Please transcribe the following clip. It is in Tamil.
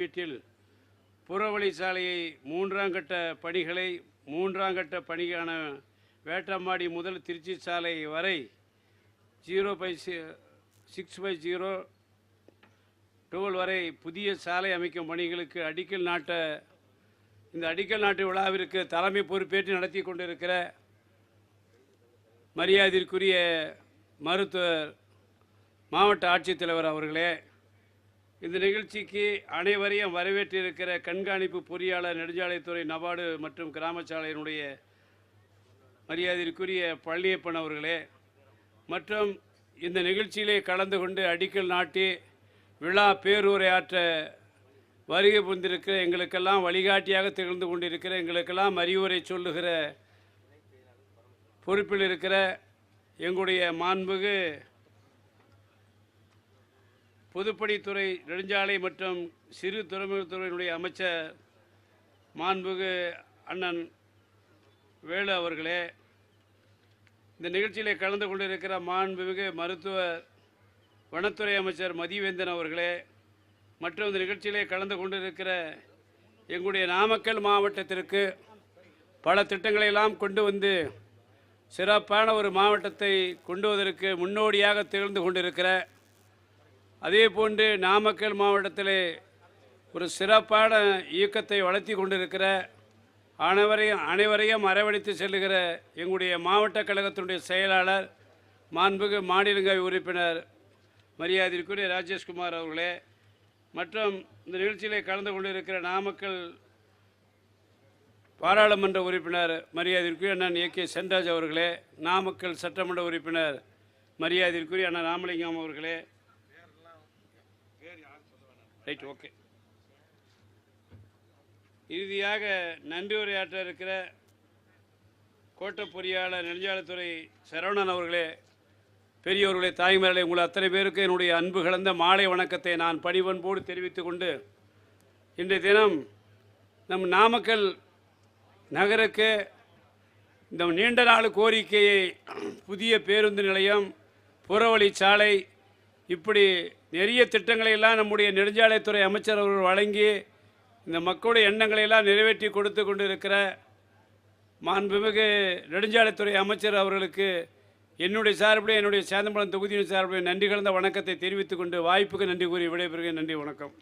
வீட்டில் புறவழி சாலையை மூன்றாம் கட்ட பணிகளை மூன்றாம் கட்ட பணிக்கான வேட்டம்மாடி முதல் திருச்சி சாலை வரை zero by six by zero twelve வரை புதிய சாலை அமைக்கும் பணிகளுக்கு அடிக்கல் நாட்ட இந்த அடிக்கல் நாட்டு விழாவிற்கு தலைமை பொறுப்பேற்று நடத்தி கொண்டிருக்கிற மரியாதைக்குரிய மருத்துவர் மாவட்ட ஆட்சித்தலைவர் அவர்களே இந்த நிகழ்ச்சிக்கு அனைவரையும் வரவேற்றிருக்கிற கண்காணிப்பு பொறியாளர் நெடுஞ்சாலைத்துறை நபார்டு மற்றும் கிராம சாலையினுடைய மரியாதைக்குரிய பழனியப்பன் அவர்களே மற்றும் இந்த நிகழ்ச்சியிலே கலந்து கொண்டு அடிக்கல் நாட்டி விழா பேருரையாற்ற வருகை புரிந்திருக்கிற எங்களுக்கெல்லாம் வழிகாட்டியாக திகழ்ந்து கொண்டிருக்கிற எங்களுக்கெல்லாம் அறிவுரை சொல்லுகிற பொறுப்பில் இருக்கிற எங்களுடைய மாண்புகு பொதுப்பணித்துறை நெடுஞ்சாலை மற்றும் சிறு துறைமுகத்துறையினுடைய அமைச்சர் மாண்புகு அண்ணன் வேலு அவர்களே இந்த நிகழ்ச்சியில் கலந்து கொண்டிருக்கிற மாண்புமிகு மருத்துவ வனத்துறை அமைச்சர் மதிவேந்தன் அவர்களே மற்றும் இந்த நிகழ்ச்சியிலே கலந்து கொண்டிருக்கிற எங்களுடைய நாமக்கல் மாவட்டத்திற்கு பல திட்டங்களை எல்லாம் கொண்டு வந்து சிறப்பான ஒரு மாவட்டத்தை கொண்டுவதற்கு முன்னோடியாக திகழ்ந்து கொண்டிருக்கிற அதே போன்று நாமக்கல் மாவட்டத்திலே ஒரு சிறப்பான இயக்கத்தை வளர்த்தி கொண்டிருக்கிற அனைவரையும் அனைவரையும் அரவணைத்து செல்லுகிற எங்களுடைய மாவட்ட கழகத்தினுடைய செயலாளர் மாண்புகு மாநிலங்களவை உறுப்பினர் மரியாதைக்குரிய ராஜேஷ்குமார் அவர்களே மற்றும் இந்த நிகழ்ச்சியிலே கலந்து கொண்டிருக்கிற நாமக்கல் பாராளுமன்ற உறுப்பினர் மரியாதைக்குரிய அண்ணன் ஏ கே சென்ராஜ் அவர்களே நாமக்கல் சட்டமன்ற உறுப்பினர் மரியாதைக்குரிய அண்ணன் ராமலிங்கம் அவர்களே ரைட் ஓகே இறுதியாக நன்றி உரையாற்ற இருக்கிற கோட்ட பொறியாளர் நெடுஞ்சாலைத்துறை சரவணன் அவர்களே பெரியவர்களே தாய்மார்களே உங்கள் அத்தனை பேருக்கு என்னுடைய அன்பு கலந்த மாலை வணக்கத்தை நான் பணிவன்போடு தெரிவித்து கொண்டு இன்றைய தினம் நம் நாமக்கல் நகருக்கு இந்த நீண்ட நாள் கோரிக்கையை புதிய பேருந்து நிலையம் புறவழிச்சாலை இப்படி நிறைய திட்டங்களை எல்லாம் நம்முடைய நெடுஞ்சாலைத்துறை அமைச்சர் அவர்கள் வழங்கி இந்த மக்களுடைய எண்ணங்களை எல்லாம் நிறைவேற்றி கொடுத்து கொண்டு இருக்கிற மாண்புமிகு நெடுஞ்சாலைத்துறை அமைச்சர் அவர்களுக்கு என்னுடைய சார்பில் என்னுடைய சேந்தம்பலம் தொகுதியின் சார்பில் நன்றி கலந்த வணக்கத்தை தெரிவித்துக் கொண்டு வாய்ப்புக்கு நன்றி கூறி விடைபெறுகிறேன். நன்றி வணக்கம்.